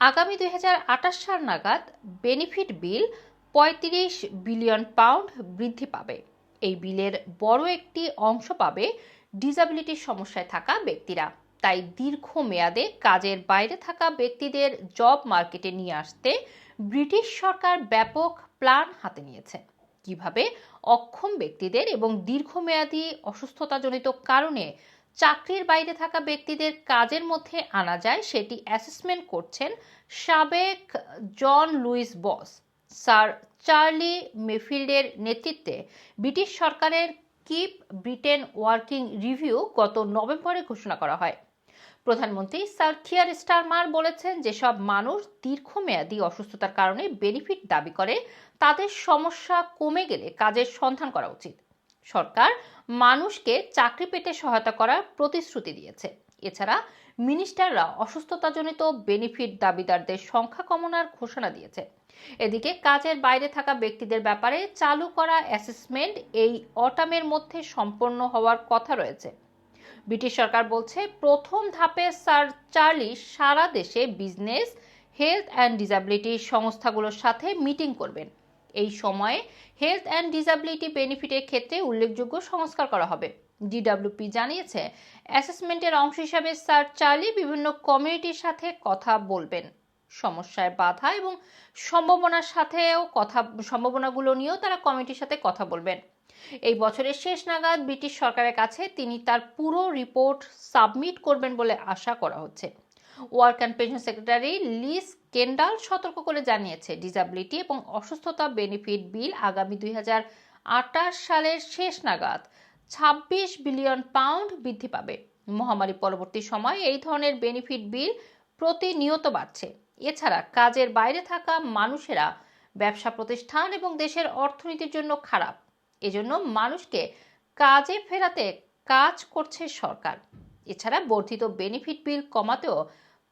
আগামী দুই সাল নাগাদ বেনিফিট বিল পঁয়ত্রিশ বিলিয়ন পাউন্ড বৃদ্ধি পাবে। এই বিলের বড় একটি অংশ পাবে ডিসাবিলিটির সমস্যায় থাকা ব্যক্তিরা। তাই দীর্ঘ মেয়াদে কাজের বাইরে থাকা ব্যক্তিদের জব মার্কেটে নিয়ে আসতে ব্রিটিশ সরকার ব্যাপক প্ল্যান হাতে নিয়েছে। কীভাবে অক্ষম ব্যক্তিদের এবং দীর্ঘমেয়াদী অসুস্থতাজনিত কারণে চাকরির বাইরে থাকা ব্যক্তিদের কাজের মধ্যে আনা যায়, সেটি অ্যাসেসমেন্ট করছেন সাবেক John Lewis boss. Sir Charlie মেফিল্ডের নেতৃত্বে ব্রিটিশ সরকারের কিপ ব্রিটেন ওয়ার্কিং রিভিউ গত নভেম্বরে ঘোষণা করা হয়। প্রধানমন্ত্রী স্যার কিয়ার স্টারমার বলেছেন, যেসব মানুষ দীর্ঘমেয়াদী অসুস্থতার কারণে বেনিফিট দাবি করে, তাদের সমস্যা কমে গেলে কাজের সন্ধান করা উচিত। সরকার মানুষকে চাকরি পেতে সহায়তা করার প্রতিশ্রুতি দিয়েছে। এছাড়া মিনিস্টাররা অসুস্থতাজনিত বেনিফিট দাবিদারদের সংখ্যা কমানোর ঘোষণা দিয়েছে। এদিকে কাজের বাইরে থাকা ব্যক্তিদের ব্যাপারে চালু করা অ্যাসেসমেন্ট এই অটামের মধ্যে সম্পন্ন হওয়ার কথা রয়েছে। ব্রিটিশ সরকার বলছে, প্রথম ধাপে স্যার চার্লি সারা দেশে বিজনেস হেলথ অ্যান্ড ডিসাবিলিটি সংস্থাগুলোর সাথে মিটিং করবেন। এই সময়ে হেলথ অ্যান্ড ডিসাবিলিটি বেনিফিটের ক্ষেত্রে উল্লেখযোগ্য সংস্কার করা হবে। ডিডব্লিউপি জানিয়েছে অ্যাসেসমেন্টের অংশ হিসাবে স্যার চার্লি বিভিন্ন কমিউনিটির সাথে কথা বলবেন। সমস্যায় বাধা এবং সম্ভাবনার সাথেও কথা, সম্ভাবনাগুলো নিয়েও তারা কমিটির সাথে কথা বলবেন। এই বছরের শেষ নাগাদ ব্রিটিশ সরকারের কাছে তিনি তার পুরো রিপোর্ট সাবমিট করবেন বলে আশা করা হচ্ছে। Work and pension secretary Liz Kendall সতর্ক করে জানিয়েছে, ডিসাবিলিটি এবং অসুস্থতা বেনিফিট বিল আগামী দুই সালের শেষ নাগাদ। ছাব্বিশ বিলিয়ন পাউন্ড বৃদ্ধি পাবে। মহামারী পরবর্তী সময়ে এই ধরনের বেনিফিট বিল প্রতিনিয়ত বাড়ছে। এছাড়া কাজের বাইরে থাকা মানুষেরা, ব্যবসা প্রতিষ্ঠান এবং দেশের অর্থনীতির জন্য খারাপ। এজন্য মানুষকে কাজে ফেরাতে কাজ করছে সরকার। এছাড়া বর্ধিত বেনিফিট বিল কমাতেও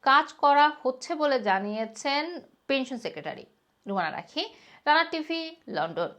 কাজ করা হচ্ছে বলে জানিয়েছেন পেনশন সেক্রেটারি রুমানা রাখি রানা টিভি লন্ডন।